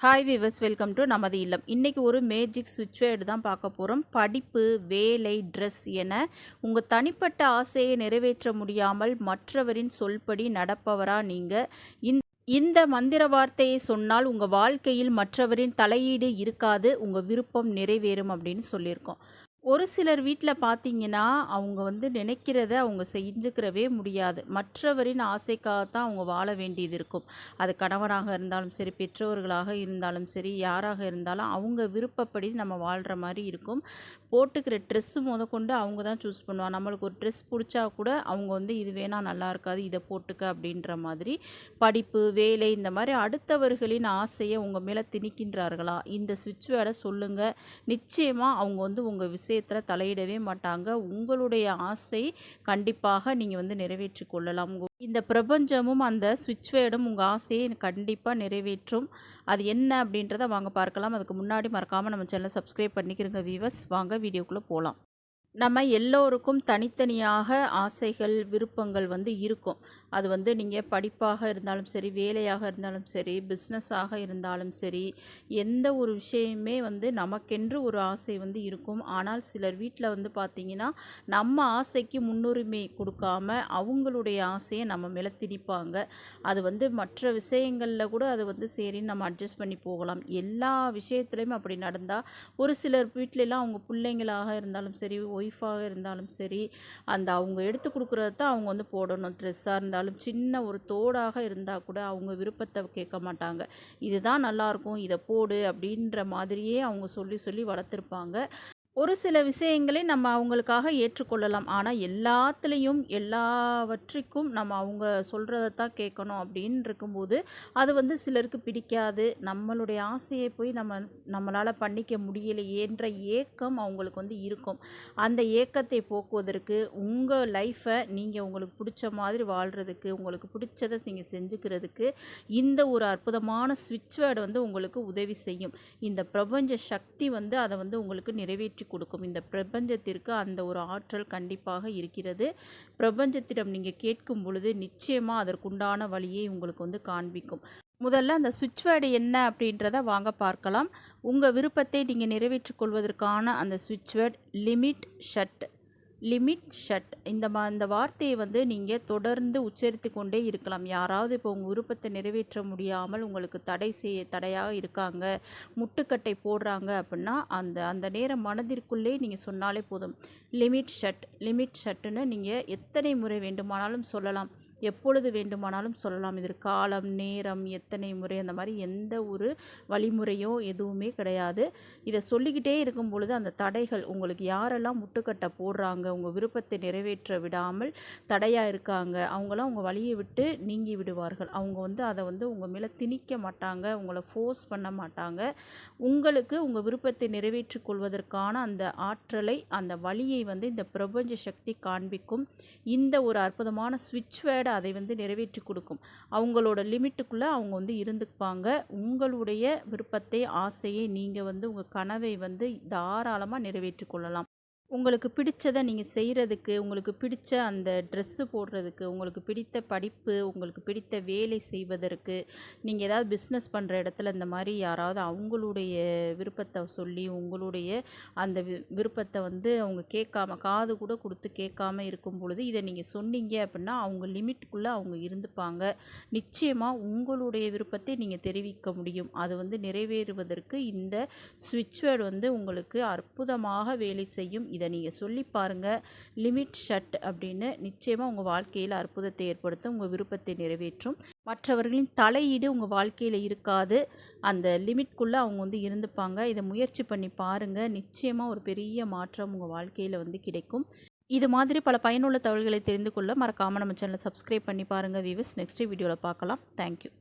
Hi viewers welcome to நமது இல்லம். இன்றைக்கி ஒரு மேஜிக் சுவிட்ச்வேர்டு தான் பார்க்க போகிறோம் படிப்பு வேலை ட்ரெஸ் என உங்கள் தனிப்பட்ட ஆசையை நிறைவேற்ற முடியாமல் மற்றவரின் சொல்படி நடப்பவரா நீங்கள் இந்த இந்த மந்திர வார்த்தையை சொன்னால் உங்கள் வாழ்க்கையில் மற்றவரின் தலையீடு இருக்காது உங்கள் விருப்பம் நிறைவேறும் அப்படின்னு சொல்லியிருக்கோம். ஒரு சிலர் வீட்டில் பார்த்தீங்கன்னா அவங்க வந்து நினைக்கிறத அவங்க செஞ்சுக்கிறவே முடியாது. மற்றவரின் ஆசைக்காக தான் அவங்க வாழ வேண்டியது இருக்கும். அது கணவனாக இருந்தாலும் சரி பெற்றோர்களாக இருந்தாலும் சரி யாராக இருந்தாலும் அவங்க விருப்பப்படி நம்ம வாழ்கிற மாதிரி இருக்கும். போட்டுக்கிற ட்ரெஸ்ஸு முத கொண்டு அவங்க தான் சூஸ் பண்ணுவாங்க. நம்மளுக்கு ஒரு ட்ரெஸ் பிடிச்சா கூட அவங்க வந்து இது வேணால் நல்லா இருக்காது இதை போட்டுக்க அப்படின்ற மாதிரி. படிப்பு வேலை இந்த மாதிரி அடுத்தவர்களின் ஆசையை உங்கள் மேலே திணிக்கின்றார்களா? இந்த சுவிட்ச் வேர்டை சொல்லுங்கள் நிச்சயமாக அவங்க வந்து உங்கள் விஷயம் விஷயத்தில் தலையிடவே மாட்டாங்க. உங்களுடைய ஆசை கண்டிப்பாக நீங்கள் வந்து நிறைவேற்றி கொள்ளலாம். இந்த பிரபஞ்சமும் அந்த சுவிட்ச் வேர்டும் உங்கள் ஆசையை கண்டிப்பாக நிறைவேற்றும். அது என்ன அப்படின்றத வாங்க பார்க்கலாம். அதுக்கு முன்னாடி மறக்காமல் நம்ம சேனலை சப்ஸ்கிரைப் பண்ணிக்கிறோங்க வீவர்ஸ் வாங்க வீடியோக்குள்ளே போகலாம் நம்ம எல்லோருக்கும் தனித்தனியாக ஆசைகள் விருப்பங்கள் வந்து இருக்கும். அது வந்து நீங்கள் படிப்பாக இருந்தாலும் சரி வேலையாக இருந்தாலும் சரி பிஸ்னஸாக இருந்தாலும் சரி எந்த ஒரு விஷயமே வந்து நமக்கென்று ஒரு ஆசை வந்து இருக்கும். ஆனால் சிலர் வீட்டில் வந்து பார்த்திங்கன்னா நம்ம ஆசைக்கு முன்னுரிமை கொடுக்காம அவங்களுடைய ஆசையை நம்ம மேலே திணிப்பாங்க. அது வந்து மற்ற விஷயங்களில் கூட அது வந்து சரின்னு நம்ம அட்ஜஸ்ட் பண்ணி போகலாம். எல்லா விஷயத்துலையுமே அப்படி நடந்தால் ஒரு சிலர் வீட்டிலலாம் அவங்க பிள்ளைங்களாக இருந்தாலும் சரி ஒய்ஃபாக இருந்தாலும் சரி அந்த அவங்க எடுத்து கொடுக்குறத தான் அவங்க வந்து போடணும். ட்ரெஸ்ஸாக இருந்தாலும் சின்ன ஒரு தோடாக இருந்தால் கூட அவங்க விருப்பத்தை கேட்க மாட்டாங்க. இதுதான் நல்லாயிருக்கும் இதை போடு அப்படின்ற மாதிரியே அவங்க சொல்லி சொல்லி வளர்த்துருப்பாங்க. ஒரு சில விஷயங்களை நம்ம அவங்களுக்காக ஏற்றுக்கொள்ளலாம். ஆனால் எல்லாத்துலேயும் எல்லாவற்றிற்கும் நம்ம அவங்க சொல்கிறத தான் கேட்கணும் அப்படின்னு இருக்கும்போது அது வந்து சிலருக்கு பிடிக்காது. நம்மளுடைய ஆசையை போய் நம்ம நம்மளால் பண்ணிக்க முடியலையேன்ற ஏக்கம் அவங்களுக்கு வந்து இருக்கும். அந்த ஏக்கத்தை போக்குவதற்கு உங்கள் லைஃப்பை நீங்கள் உங்களுக்கு பிடிச்ச மாதிரி வாழ்கிறதுக்கு உங்களுக்கு பிடிச்சதை நீங்கள் செஞ்சுக்கிறதுக்கு இந்த ஒரு அற்புதமான ஸ்விட்ச் வேர்டு வந்து உங்களுக்கு உதவி செய்யும். இந்த பிரபஞ்ச சக்தி வந்து அதை வந்து உங்களுக்கு நிறைவேற்றி கொடுக்கும். இந்த பிரபஞ்சத்திற்கு அந்த ஒரு ஆற்றல் கண்டிப்பாக இருக்கிறது. பிரபஞ்சத்திடம் நீங்கள் கேட்கும் பொழுது நிச்சயமாக அதற்குண்டான வழியை உங்களுக்கு வந்து காண்பிக்கும். முதல்ல அந்த சுவிட்ச் வேர்டு என்ன அப்படின்றத வாங்க பார்க்கலாம். உங்கள் விருப்பத்தை நீங்கள் நிறைவேற்றிக் கொள்வதற்கான அந்த சுவிட்ச் word limit shut limit shut. இந்த மா இந்த வார்த்தையை வந்து நீங்கள் தொடர்ந்து உச்சரித்து கொண்டே இருக்கலாம். யாராவது இப்போ உங்கள் விருப்பத்தை நிறைவேற்ற முடியாமல் உங்களுக்கு தடை செய்ய தடையாக இருக்காங்க முட்டுக்கட்டை போடுறாங்க அப்படின்னா அந்த அந்த நேரம் மனதிற்குள்ளே நீங்கள் சொன்னாலே போதும். லிமிட் ஷட் லிமிட் ஷட்டுன்னு நீங்கள் எத்தனை முறை வேண்டுமானாலும் சொல்லலாம். எப்பொழுது வேண்டுமானாலும் சொல்லலாம். இதற்கு காலம் நேரம் எத்தனை முறை அந்த மாதிரி எந்த ஒரு வழிமுறையோ எதுவுமே கிடையாது. இதை சொல்லிக்கிட்டே இருக்கும் பொழுது அந்த தடைகள் உங்களுக்கு யாரெல்லாம் முட்டுக்கட்டை போடுறாங்க உங்கள் விருப்பத்தை நிறைவேற்ற விடாமல் தடையாக இருக்காங்க அவங்களாம் உங்கள் வழியை விட்டு நீங்கி விடுவார்கள். அவங்க வந்து அதை வந்து உங்கள் மேலே திணிக்க மாட்டாங்க உங்களை ஃபோர்ஸ் பண்ண மாட்டாங்க. உங்களுக்கு உங்கள் விருப்பத்தை நிறைவேற்றிக் கொள்வதற்கான அந்த ஆற்றலை அந்த வழியை வந்து இந்த பிரபஞ்ச சக்தி காண்பிக்கும். இந்த ஒரு அற்புதமான சுவிட்ச் வேர்டு அதை வந்து நிறைவேற்றி கொடுக்கும். அவங்களோட லிமிட்டுக்குள்ளே அவங்க வந்து இருந்துப்பாங்க உங்களுடைய விருப்பத்தை ஆசையை நீங்கள் வந்து உங்கள் கனவை வந்து தாராளமாக நிறைவேற்றி கொள்ளலாம். உங்களுக்கு பிடிச்சதை நீங்கள் செய்கிறதுக்கு உங்களுக்கு பிடிச்ச அந்த ட்ரெஸ்ஸு போடுறதுக்கு உங்களுக்கு பிடித்த படிப்பு உங்களுக்கு பிடித்த வேலை செய்வதற்கு நீங்கள் ஏதாவது பிஸ்னஸ் பண்ணுற இடத்துல இந்த மாதிரி யாராவது அவங்களுடைய விருப்பத்தை சொல்லி உங்களுடைய அந்த விருப்பத்தை வந்து அவங்க கேட்காம காது கூட கொடுத்து கேட்காம இருக்கும் பொழுது இதை நீங்கள் சொன்னீங்க அப்படின்னா அவங்க லிமிட்டுக்குள்ளே அவங்க இருந்துப்பாங்க. நிச்சயமாக உங்களுடைய விருப்பத்தை நீங்கள் தெரிவிக்க முடியும். அது வந்து நிறைவேறுவதற்கு இந்த சுவிட்ச் வேர்டு வந்து உங்களுக்கு அற்புதமாக வேலை செய்யும். இதை நீங்கள் சொல்லி பாருங்கள் லிமிட் ஷட் அப்படின்னு நிச்சயமாக உங்கள் வாழ்க்கையில் அற்புதத்தை ஏற்படுத்த உங்கள் விருப்பத்தை நிறைவேற்றும். மற்றவர்களின் தலையீடு உங்கள் வாழ்க்கையில் இருக்காது. அந்த லிமிட்குள்ளே அவங்க வந்து இருந்துப்பாங்க. இதை முயற்சி பண்ணி பாருங்கள் நிச்சயமாக ஒரு பெரிய மாற்றம் உங்கள் வாழ்க்கையில் வந்து கிடைக்கும். இது மாதிரி பல பயனுள்ள தகவல்களை தெரிந்து கொள்ள மறக்காமல் நம்ம சேனலை சப்ஸ்கிரைப் பண்ணி பாருங்கள் வீவர்ஸ் நெக்ஸ்ட் வீடியோவில் பார்க்கலாம். தேங்க்யூ